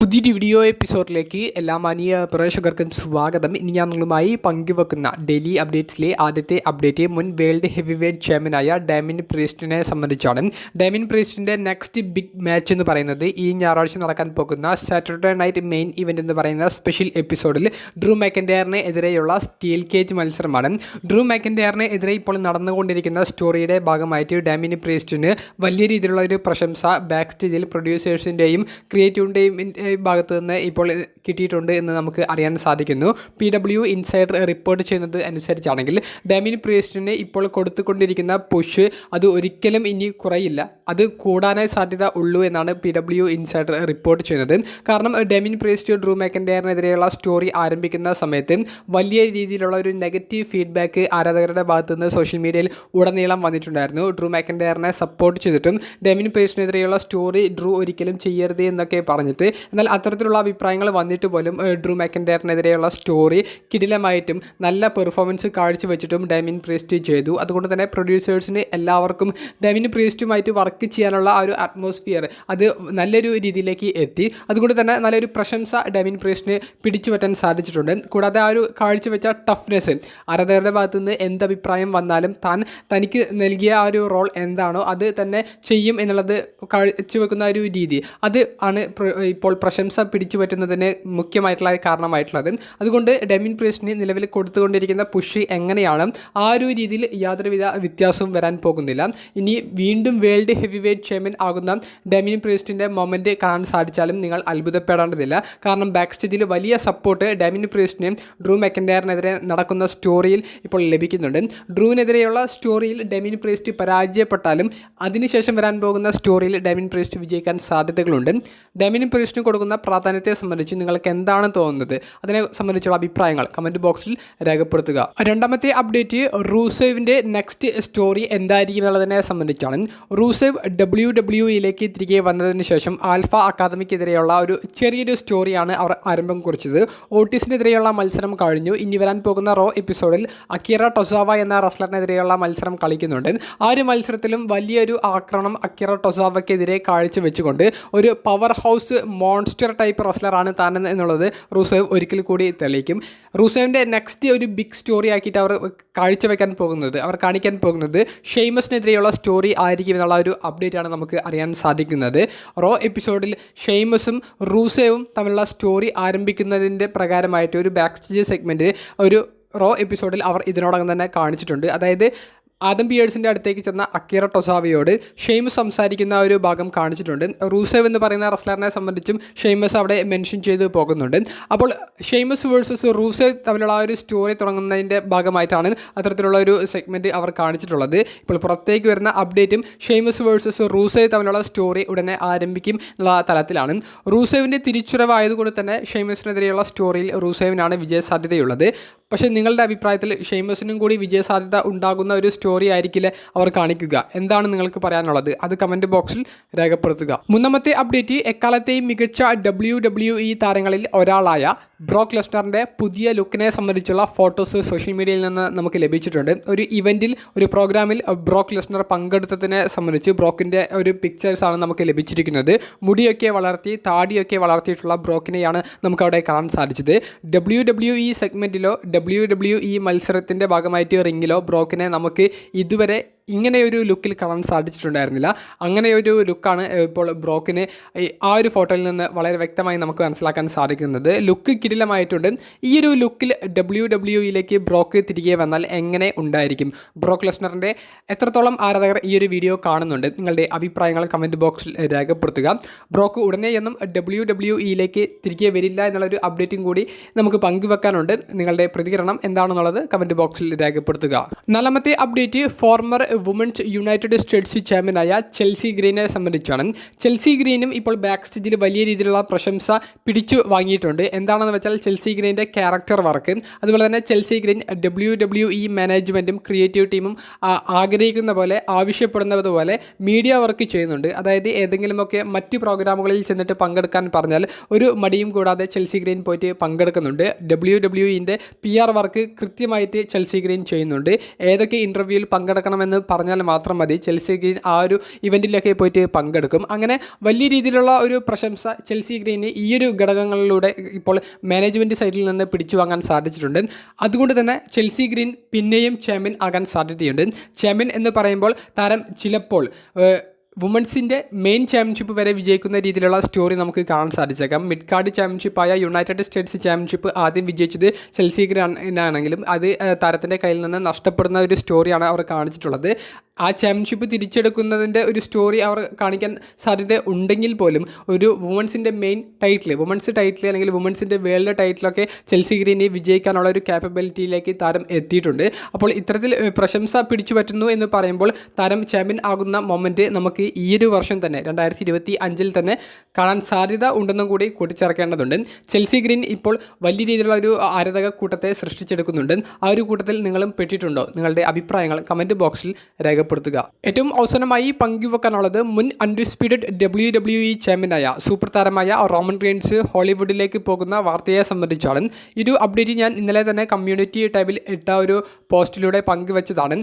പുതിയൊരു വീഡിയോ എപ്പിസോഡിലേക്ക് എല്ലാ മാനിയ പ്രേക്ഷകർക്കും സ്വാഗതം. ഇനി ഞാൻ നിങ്ങളുമായി പങ്കുവെക്കുന്ന ഡെയിലി അപ്ഡേറ്റ്സിലെ ആദ്യത്തെ അപ്ഡേറ്റ് മുൻ വേൾഡ് ഹെവി വെയ്റ്റ് ചാമ്പ്യനായ ഡാമിൻ പ്രീസ്റ്റിനെ സംബന്ധിച്ചാണ്. ഡാമിൻ പ്രീസ്റ്റിന്റെ നെക്സ്റ്റ് ബിഗ് മാച്ച് എന്ന് പറയുന്നത് ഈ ഞായറാഴ്ച നടക്കാൻ പോകുന്ന സാറ്റർഡേ നൈറ്റ് മെയിൻ ഇവന്റ് എന്ന് പറയുന്ന സ്പെഷ്യൽ എപ്പിസോഡിൽ ഡ്രൂ മാക്കൻഡയറിന് എതിരെയുള്ള സ്റ്റീൽ കേജ് മത്സരമാണ്. ഡ്രൂ മാക്കൻഡയറിന് എതിരെ ഇപ്പോൾ നടന്നുകൊണ്ടിരിക്കുന്ന സ്റ്റോറിയുടെ ഭാഗമായിട്ട് ഡാമിൻ പ്രീസ്റ്റിന് വലിയ രീതിയിലുള്ള ഒരു പ്രശംസ ബാക്ക് സ്റ്റേജിൽ പ്രൊഡ്യൂസേഴ്സിന്റെയും ക്രിയേറ്റീവിന്റെയും ഭാഗത്തു നിന്ന് ഇപ്പോൾ കിട്ടിയിട്ടുണ്ട് എന്ന് നമുക്ക് അറിയാൻ സാധിക്കുന്നു. പി ഡബ്ല്യു ഇൻസൈഡർ റിപ്പോർട്ട് ചെയ്യുന്നത് അനുസരിച്ചാണെങ്കിൽ ഡാമിൻ പ്രിയസ്റ്റിന് ഇപ്പോൾ കൊടുത്തുകൊണ്ടിരിക്കുന്ന പുഷ് അത് ഒരിക്കലും ഇനി കുറയില്ല. അത് കൂടാനായി സാധ്യത ഉള്ളൂ എന്നാണ് പി ഡബ്ല്യു ഇൻസൈഡർ റിപ്പോർട്ട് ചെയ്യുന്നത്. കാരണം ഡെമിൻ പ്രിയസ്റ്റ് ഡ്രൂ മാക്കൻഡയറിനെതിരെയുള്ള സ്റ്റോറി ആരംഭിക്കുന്ന സമയത്ത് വലിയ രീതിയിലുള്ള ഒരു നെഗറ്റീവ് ഫീഡ്ബാക്ക് ആരാധകരുടെ ഭാഗത്തു നിന്ന് സോഷ്യൽ മീഡിയയിൽ ഉടനീളം വന്നിട്ടുണ്ടായിരുന്നു. ഡ്രൂ മാക്കൻഡയറിനെ സപ്പോർട്ട് ചെയ്തിട്ടും ഡെമിൻ പ്രിയസ്റ്റിനെതിരെയുള്ള സ്റ്റോറി ഡ്രൂ ഒരിക്കലും ചെയ്യരുത് എന്നൊക്കെ പറഞ്ഞിട്ട് എന്നാൽ അത്തരത്തിലുള്ള അഭിപ്രായങ്ങൾ വന്നിട്ട് പോലും ഡ്രൂ മാക്കൻഡയറിനെതിരെയുള്ള സ്റ്റോറി കിടിലമായിട്ടും നല്ല പെർഫോമൻസ് കാഴ്ചവെച്ചിട്ടും ഡെമിൻ പ്രീസ്റ്റ് ചെയ്തു. അതുകൊണ്ട് തന്നെ പ്രൊഡ്യൂസേഴ്സിന് എല്ലാവർക്കും ഡെമിൻ പ്രീസ്റ്റുമായിട്ട് വർക്ക് ചെയ്യാനുള്ള ആ ഒരു അറ്റ്മോസ്ഫിയർ അത് നല്ലൊരു രീതിയിലേക്ക് എത്തി. അതുകൊണ്ട് തന്നെ നല്ലൊരു പ്രശംസ ഡെമിൻ പ്രീസ്റ്റിന് പിടിച്ചു പറ്റാൻ സാധിച്ചിട്ടുണ്ട്. കൂടാതെ ആ ഒരു കാഴ്ചവെച്ച ടഫ്നെസ് ആരാധകരുടെ ഭാഗത്തു നിന്ന് എന്ത് അഭിപ്രായം വന്നാലും താൻ തനിക്ക് നൽകിയ ആ ഒരു റോൾ എന്താണോ അത് തന്നെ ചെയ്യും എന്നുള്ളത് കാഴ്ചവെക്കുന്ന ഒരു രീതി. അത് ആണ് ഇപ്പോൾ പ്രശംസ പിടിച്ചു പറ്റുന്നതിന് മുഖ്യമായിട്ടുള്ള കാരണമായിട്ടുള്ളത്. അതുകൊണ്ട് ഡെമിൻ പ്രീസ്റ്റിന് നിലവിൽ കൊടുത്തുകൊണ്ടിരിക്കുന്ന പുഷ് എങ്ങനെയാണ്? ആ ഒരു രീതിയിൽ യാതൊരുവിധ വ്യത്യാസവും വരാൻ പോകുന്നില്ല. ഇനി വീണ്ടും വേൾഡ് ഹെവി വെയ്റ്റ് ചാമ്പ്യൻ ആകുന്ന ഡെമിൻ പ്രീസ്റ്റിന്റെ മൊമെന്റ് കാണാൻ സാധിച്ചാലും നിങ്ങൾ അത്ഭുതപ്പെടേണ്ടതില്ല. കാരണം ബാക്ക് സ്റ്റേജിൽ വലിയ സപ്പോർട്ട് ഡെമിൻ പ്രീസ്റ്റിന് ഡ്രൂ മെക്കൻഡയറിനെതിരെ നടക്കുന്ന സ്റ്റോറിയിൽ ഇപ്പോൾ ലഭിക്കുന്നുണ്ട്. ഡ്രൂവിനെതിരെയുള്ള സ്റ്റോറിയിൽ ഡെമിൻ പ്രീസ്റ്റ് പരാജയപ്പെട്ടാലും അതിനുശേഷം വരാൻ പോകുന്ന സ്റ്റോറിയിൽ ഡെമിൻ പ്രീസ്റ്റ് വിജയിക്കാൻ സാധ്യതകളുണ്ട്. ഡെമിൻ പ്രീസ്റ്റിന് കൊടുക്കുന്ന പ്രാധാന്യത്തെ സംബന്ധിച്ച് നിങ്ങൾക്ക് എന്താണ് തോന്നുന്നത്? അതിനെ സംബന്ധിച്ചുള്ള അഭിപ്രായങ്ങൾ കമന്റ് ബോക്സിൽ രേഖപ്പെടുത്തുക. രണ്ടാമത്തെ അപ്ഡേറ്റ് റൂസേവിന്റെ നെക്സ്റ്റ് സ്റ്റോറി എന്തായിരിക്കും എന്നുള്ളതിനെ സംബന്ധിച്ചാണ്. റൂസേവ് ഡബ്ല്യു ഡബ്ല്യു ഇയിലേക്ക് തിരികെ വന്നതിന് ശേഷം ആൽഫ അക്കാദമിക്കെതിരെയുള്ള ഒരു ചെറിയൊരു സ്റ്റോറിയാണ് അവർ ആരംഭം കുറിച്ചത്. ഓട്ടീസിനെതിരെയുള്ള മത്സരം കഴിഞ്ഞു. ഇനി വരാൻ പോകുന്ന റോ എപ്പിസോഡിൽ അക്കിറ ടൊസാവ എന്ന റസ്ലറിനെതിരെയുള്ള മത്സരം കളിക്കുന്നുണ്ട്. ആ ഒരു മത്സരത്തിലും വലിയൊരു ആക്രമണം അക്കിറ ടൊസാവയ്ക്കെതിരെ കാഴ്ചവെച്ചുകൊണ്ട് ഒരു പവർ ഹൗസ് മോൺസ്റ്റർ ടൈപ്പ് റസ്ലറാണ് താൻ എന്നുള്ളത് റൂസേവ് ഒരിക്കൽ കൂടി തെളിയിക്കും. റൂസേവിന്റെ നെക്സ്റ്റ് ഒരു ബിഗ് സ്റ്റോറി ആക്കിയിട്ട് അവർ കാഴ്ചവെക്കാൻ പോകുന്നത് അവർ കാണിക്കാൻ പോകുന്നത് ഷെയ്മസിനെതിരെയുള്ള സ്റ്റോറി ആയിരിക്കും എന്നുള്ള ഒരു അപ്ഡേറ്റ് ആണ് നമുക്ക് അറിയാൻ സാധിക്കുന്നത്. റോ എപ്പിസോഡിൽ ഷെയ്മസും റൂസേവും തമ്മിലുള്ള സ്റ്റോറി ആരംഭിക്കുന്നതിന്റെ പ്രകാരമായിട്ട് ഒരു ബാക്ക് സ്റ്റേജ് സെഗ്മെന്റ് ഒരു റോ എപ്പിസോഡിൽ അവർ ഇതിനോടകം തന്നെ കാണിച്ചിട്ടുണ്ട്. അതായത് ആദം പിയേഴ്സിന്റെ അടുത്തേക്ക് ചെന്ന അക്കീറ ടൊസാവയോട് ഷെയ്മസ് സംസാരിക്കുന്ന ഒരു ഭാഗം കാണിച്ചിട്ടുണ്ട്. റൂസേവ് എന്ന് പറയുന്ന റസ്ലറിനെ സംബന്ധിച്ചും ഷെയ്മസ് അവിടെ മെൻഷൻ ചെയ്ത് പോകുന്നുണ്ട്. അപ്പോൾ ഷെയ്മസ് വേഴ്സസ് റൂസേവ് തമ്മിലുള്ള ആ ഒരു സ്റ്റോറി തുടങ്ങുന്നതിന്റെ ഭാഗമായിട്ടാണ് അത്തരത്തിലുള്ള ഒരു സെഗ്മെന്റ് അവർ കാണിച്ചിട്ടുള്ളത്. ഇപ്പോൾ പുറത്തേക്ക് വരുന്ന അപ്ഡേറ്റും ഷെയ്മസ് വേഴ്സസ് റൂസേവ് തമ്മിലുള്ള സ്റ്റോറി ഉടനെ ആരംഭിക്കും എന്നുള്ള തലത്തിലാണ്. റൂസേവിന്റെ തിരിച്ചുറവായതുകൊണ്ട് തന്നെ ഷെയ്മസിനെതിരെയുള്ള സ്റ്റോറിയിൽ റൂസേവിനാണ് വിജയ സാധ്യതയുള്ളത് പക്ഷേ നിങ്ങളുടെ അഭിപ്രായത്തിൽ ഷെയ്മസിനും കൂടി വിജയസാധ്യത ഉണ്ടാകുന്ന ഒരു സ്റ്റോറി ആയിരിക്കില്ലേ അവർ കാണിക്കുക? എന്താണ് നിങ്ങൾക്ക് പറയാനുള്ളത്? അത് കമന്റ് ബോക്സിൽ രേഖപ്പെടുത്തുക. മൂന്നാമത്തെ അപ്ഡേറ്റ് എക്കാലത്തെയും മികച്ച ഡബ്ല്യു ഡബ്ല്യു ഇ താരങ്ങളിൽ ഒരാളായ ബ്രോക്ക് ലെസ്നറിന്റെ പുതിയ ലുക്കിനെ സംബന്ധിച്ചുള്ള ഫോട്ടോസ് സോഷ്യൽ മീഡിയയിൽ നിന്ന് നമുക്ക് ലഭിച്ചിട്ടുണ്ട്. ഒരു ഇവന്റിൽ ഒരു പ്രോഗ്രാമിൽ ബ്രോക്ക് ലെസ്നർ പങ്കെടുത്തതിനെ സംബന്ധിച്ച് ബ്രോക്കിന്റെ ഒരു പിക്ചേഴ്സാണ് നമുക്ക് ലഭിച്ചിരിക്കുന്നത്. മുടിയൊക്കെ വളർത്തി താടിയൊക്കെ വളർത്തിയിട്ടുള്ള ബ്രോക്കിനെയാണ് നമുക്കവിടെ കാണാൻ സാധിച്ചത്. ഡബ്ല്യു ഡബ്ല്യു ഇ സെഗ്മെന്റിലോ ഡബ്ല്യു ഡബ്ല്യു ഇ മത്സരത്തിന്റെ ഭാഗമായിട്ട് റിങ്ങിലോ ബ്രോക്കിനെ നമുക്ക് ഇതുവരെ ഇങ്ങനെ ഒരു ലുക്കിൽ കാണാൻ സാധിച്ചിട്ടുണ്ടായിരുന്നില്ല. അങ്ങനെ ഒരു ലുക്കാണ് ഇപ്പോൾ ബ്രോക്കിന് ആ ഒരു ഫോട്ടോയിൽ നിന്ന് വളരെ വ്യക്തമായി നമുക്ക് മനസ്സിലാക്കാൻ സാധിക്കുന്നത്. ലുക്ക് കിടിലമായിട്ടുണ്ട്. ഈ ഒരു ലുക്കിൽ ഡബ്ല്യു ഡബ്ല്യു ഇയിലേക്ക് ബ്രോക്ക് തിരികെ വന്നാൽ എങ്ങനെ ഉണ്ടായിരിക്കും? ബ്രോക്ക് ലെസ്നറിന്റെ എത്രത്തോളം ആരാധകർ ഈ ഒരു വീഡിയോ കാണുന്നുണ്ട്? നിങ്ങളുടെ അഭിപ്രായങ്ങൾ കമന്റ് ബോക്സിൽ രേഖപ്പെടുത്തുക. ബ്രോക്ക് ഉടനെ എന്നും ഡബ്ല്യു ഡബ്ല്യു ഇയിലേക്ക് തിരികെ വരില്ല എന്നുള്ളൊരു അപ്ഡേറ്റും കൂടി നമുക്ക് പങ്കുവെക്കാനുണ്ട്. നിങ്ങളുടെ പ്രതികരണം എന്താണെന്നുള്ളത് കമന്റ് ബോക്സിൽ രേഖപ്പെടുത്തുക. നാലാമത്തെ update former women's United States ചാമ്പ്യനായ ചെൽസി ഗ്രീനെ സംബന്ധിച്ചാണ്. ചെൽസി ഗ്രീനും ഇപ്പോൾ ബാക്ക് സ്റ്റേജിൽ വലിയ രീതിയിലുള്ള പ്രശംസ പിടിച്ചു വാങ്ങിയിട്ടുണ്ട്. എന്താണെന്ന് വെച്ചാൽ ചെൽസി ഗ്രീന്റെ ക്യാരക്ടർ വർക്ക് അതുപോലെ തന്നെ Chelsea Green W W E മാനേജ്മെന്റും ക്രിയേറ്റീവ് ടീമും ആഗ്രഹിക്കുന്ന പോലെ ആവശ്യപ്പെടുന്നത് പോലെ മീഡിയ വർക്ക് ചെയ്യുന്നുണ്ട്. അതായത് ഏതെങ്കിലുമൊക്കെ മറ്റ് പ്രോഗ്രാമുകളിൽ ചെന്നിട്ട് പങ്കെടുക്കാൻ പറഞ്ഞാൽ ഒരു മടിയും കൂടാതെ ചെൽസി ഗ്രീൻ പോയിട്ട് പങ്കെടുക്കുന്നുണ്ട്. ഡബ്ല്യു ഡബ്ല്യു ഇന്റെ പി ആർ വർക്ക് കൃത്യമായിട്ട് ചെൽസി ഗ്രീൻ ചെയ്യുന്നുണ്ട്. ഏതൊക്കെ ഇന്റർവ്യൂവിൽ പങ്കെടുക്കണമെന്ന് പറഞ്ഞാൽ മാത്രം മതി. ചെൽസി ഗ്രീൻ ആ ഒരു ഇവന്റിലൊക്കെ പോയിട്ട് പങ്കെടുക്കും. അങ്ങനെ വലിയ രീതിയിലുള്ള ഒരു പ്രശംസ ചെൽസി ഗ്രീന് ഈ ഒരു ഘടകങ്ങളിലൂടെ ഇപ്പോൾ മാനേജ്മെന്റ് സൈഡിൽ നിന്ന് പിടിച്ചു വാങ്ങാൻ സാധിച്ചിട്ടുണ്ട്. അതുകൊണ്ട് തന്നെ ചെൽസി ഗ്രീൻ പിന്നെയും ചാമ്പ്യൻ ആകാൻ സാധ്യതയുണ്ട്. ചാമ്പ്യൻ എന്ന് പറയുമ്പോൾ താരം ചിലപ്പോൾ ഏഹ്, വുമൺസിന്റെ മെയിൻ ചാമ്പ്യൻഷിപ്പ് വരെ വിജയിക്കുന്ന രീതിയിലുള്ള സ്റ്റോറി നമുക്ക് കാണാൻ സാധിച്ചേക്കാം. മിഡ് കാർഡ് ചാമ്പ്യൻഷിപ്പായ യുണൈറ്റഡ് സ്റ്റേറ്റ്സ് ചാമ്പ്യൻഷിപ്പ് ആദ്യം വിജയിച്ചത് ചെൽസി ഗ്രാനാണെങ്കിലും അത് താരത്തിന്റെ കയ്യിൽ നിന്ന് നഷ്ടപ്പെടുന്ന ഒരു സ്റ്റോറിയാണ് അവർ കാണിച്ചിട്ടുള്ളത്. ആ ചാമ്പ്യൻഷിപ്പ് തിരിച്ചെടുക്കുന്നതിന്റെ ഒരു സ്റ്റോറി അവർ കാണിക്കാൻ സാധ്യത ഉണ്ടെങ്കിൽ പോലും ഒരു വുമൻസിന്റെ മെയിൻ ടൈറ്റിൽ വുമൻസ് ടൈറ്റിൽ അല്ലെങ്കിൽ വുമൻസിന്റെ വേൾഡ് ടൈറ്റിലൊക്കെ ചെൽസി ഗ്രീനെ വിജയിക്കാനുള്ള ഒരു ക്യാപ്പബിലിറ്റിയിലേക്ക് താരം എത്തിയിട്ടുണ്ട്. അപ്പോൾ ഇത്തരത്തിൽ പ്രശംസ പിടിച്ചു പറ്റുന്നു എന്ന് പറയുമ്പോൾ താരം ചാമ്പ്യൻ ആകുന്ന മൊമെന്റ് നമുക്ക് ഈ ഒരു വർഷം തന്നെ രണ്ടായിരത്തി ഇരുപത്തി അഞ്ചിൽ തന്നെ കാണാൻ സാധ്യത ഉണ്ടെന്നും കൂടി കൂട്ടിച്ചേർക്കേണ്ടതുണ്ട്. ചെൽസി ഗ്രീൻ ഇപ്പോൾ വലിയ രീതിയിലുള്ള ഒരു ആരാധക കൂട്ടത്തെ സൃഷ്ടിച്ചെടുക്കുന്നുണ്ട്. ആ ഒരു കൂട്ടത്തിൽ നിങ്ങളും പെട്ടിട്ടുണ്ടോ? നിങ്ങളുടെ അഭിപ്രായങ്ങൾ കമന്റ് ബോക്സിൽ രേഖപ്പെടുത്തുക. ഏറ്റവും അവസാനമായി പങ്കുവെക്കാനുള്ളത് മുൻ അൺഡിസ്പ്യൂട്ടഡ് ഡബ്ല്യു ഡബ്ല്യു ഇ ചാമ്പ്യനായ സൂപ്പർ താരമായ റോമൻ റീൻസ് ഹോളിവുഡിലേക്ക് പോകുന്ന വാർത്തയെ സംബന്ധിച്ചാണ്. ഒരു അപ്ഡേറ്റ് ഞാൻ ഇന്നലെ തന്നെ കമ്മ്യൂണിറ്റി ടൈമിൽ ഇട്ട ഒരു പോസ്റ്റിലൂടെ പങ്കുവെച്ചതാണ്.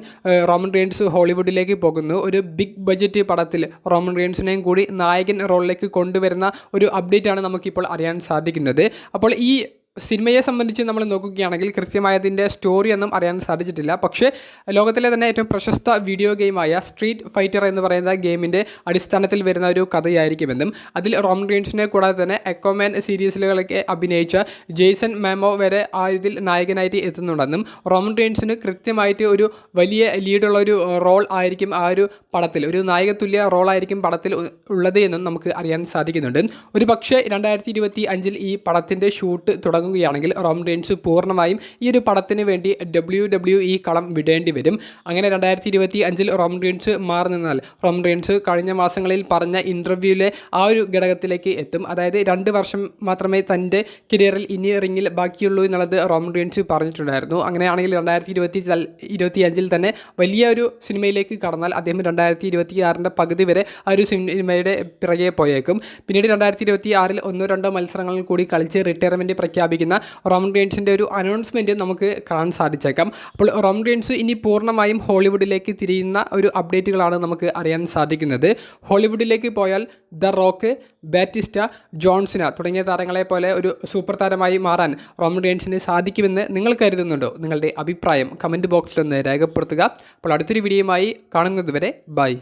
റോമൻ റീൻസ് ഹോളിവുഡിലേക്ക് പോകുന്നു. ഒരു ബിഗ് ബജറ്റ് പടത്തിൽ റോമൻ റീൻസിനെയും കൂടി നായകൻ റോളിലേക്ക് കൊണ്ടുവരുന്ന ഒരു അപ്ഡേറ്റ് ആണ് നമുക്കിപ്പോൾ അറിയാൻ സാധിക്കുന്നത്. അപ്പോൾ ഈ സിനിമയെ സംബന്ധിച്ച് നമ്മൾ നോക്കുകയാണെങ്കിൽ കൃത്യമായതിന്റെ സ്റ്റോറി ഒന്നും അറിയാൻ സാധിച്ചിട്ടില്ല. പക്ഷേ ലോകത്തിലെ തന്നെ ഏറ്റവും പ്രശസ്ത വീഡിയോ ഗെയിമായ സ്ട്രീറ്റ് ഫൈറ്റർ എന്ന് പറയുന്ന ഗെയിമിന്റെ അടിസ്ഥാനത്തിൽ വരുന്ന ഒരു കഥയായിരിക്കുമെന്നും അതിൽ റോം റീൻസിനെ കൂടാതെ തന്നെ എക്കോമാൻ സീരീസുകളൊക്കെ അഭിനയിച്ച ജെയ്സൺ മാമോ വരെ ആ ഇതിൽ നായകനായിട്ട് എത്തുന്നുണ്ടെന്നും റോം റീൻസിന് കൃത്യമായിട്ട് ഒരു വലിയ ലീഡുള്ള ഒരു റോൾ ആയിരിക്കും ആ ഒരു പടത്തിൽ ഒരു നായകതുല്യ റോളായിരിക്കും പടത്തിൽ ഉള്ളത് എന്നും നമുക്ക് അറിയാൻ സാധിക്കുന്നുണ്ട്. ഒരു പക്ഷേ രണ്ടായിരത്തി ഇരുപത്തി അഞ്ചിൽ ഈ പടത്തിന്റെ ഷൂട്ട് തുടങ്ങുകയാണെങ്കിൽ റോം റെയിൻസ് പൂർണമായും ഈ ഒരു പടത്തിന് വേണ്ടി ഡബ്ല്യു ഡബ്ല്യു ഇ കളം വിടേണ്ടി വരും. അങ്ങനെ രണ്ടായിരത്തി ഇരുപത്തി അഞ്ചിൽ റോം റെയിൻസ് മാറി നിന്നാൽ റോം റെയിൻസ് കഴിഞ്ഞ മാസങ്ങളിൽ പറഞ്ഞ ഇന്റർവ്യൂവിലെ ആ ഒരു ഘടകത്തിലേക്ക് എത്തും. അതായത് രണ്ട് വർഷം മാത്രമേ തന്റെ കരിയറിൽ ഇനി റിങ്ങിൽ ബാക്കിയുള്ളൂ എന്നുള്ളത് റോം റെയിൻസ് പറഞ്ഞിട്ടുണ്ടായിരുന്നു. അങ്ങനെയാണെങ്കിൽ രണ്ടായിരത്തി ഇരുപത്തി ഇരുപത്തി അഞ്ചിൽ തന്നെ വലിയ ഒരു സിനിമയിലേക്ക് കടന്നാൽ അദ്ദേഹം രണ്ടായിരത്തി ഇരുപത്തി ആറിന്റെ പകുതി വരെ ആ ഒരു സിനിമയുടെ പിറകെ പോയേക്കും. പിന്നീട് രണ്ടായിരത്തി ഇരുപത്തി ആറിൽ ഒന്നോ രണ്ടോ മത്സരങ്ങളിൽ കൂടി കളിച്ച് റിട്ടയർമെന്റ് പ്രഖ്യാപിക്കുന്ന റോം റെയിൻസിന്റെ ഒരു അനൗൺസ്മെന്റ് നമുക്ക് കാണാൻ സാധിച്ചേക്കാം. അപ്പോൾ റോം റെയിൻസ് ഇനി പൂർണമായും ഹോളിവുഡിലേക്ക് തിരിയുന്ന ഒരു അപ്ഡേറ്റുകളാണ് നമുക്ക് അറിയാൻ സാധിക്കുന്നത്. ഹോളിവുഡിലേക്ക് പോയാൽ ദ റോക്ക് ബാറ്റിസ്റ്റ ജോൺസിന തുടങ്ങിയ താരങ്ങളെ പോലെ ഒരു സൂപ്പർ താരമായി മാറാൻ റോം റെയിൻസിന് സാധിക്കുമെന്ന് നിങ്ങൾ കരുതുന്നുണ്ടോ? നിങ്ങളുടെ അഭിപ്രായം കമന്റ് ബോക്സിലൊന്ന് രേഖപ്പെടുത്തുക. അപ്പോൾ അടുത്തൊരു വീഡിയോയുമായി കാണുന്നതുവരെ ബൈ.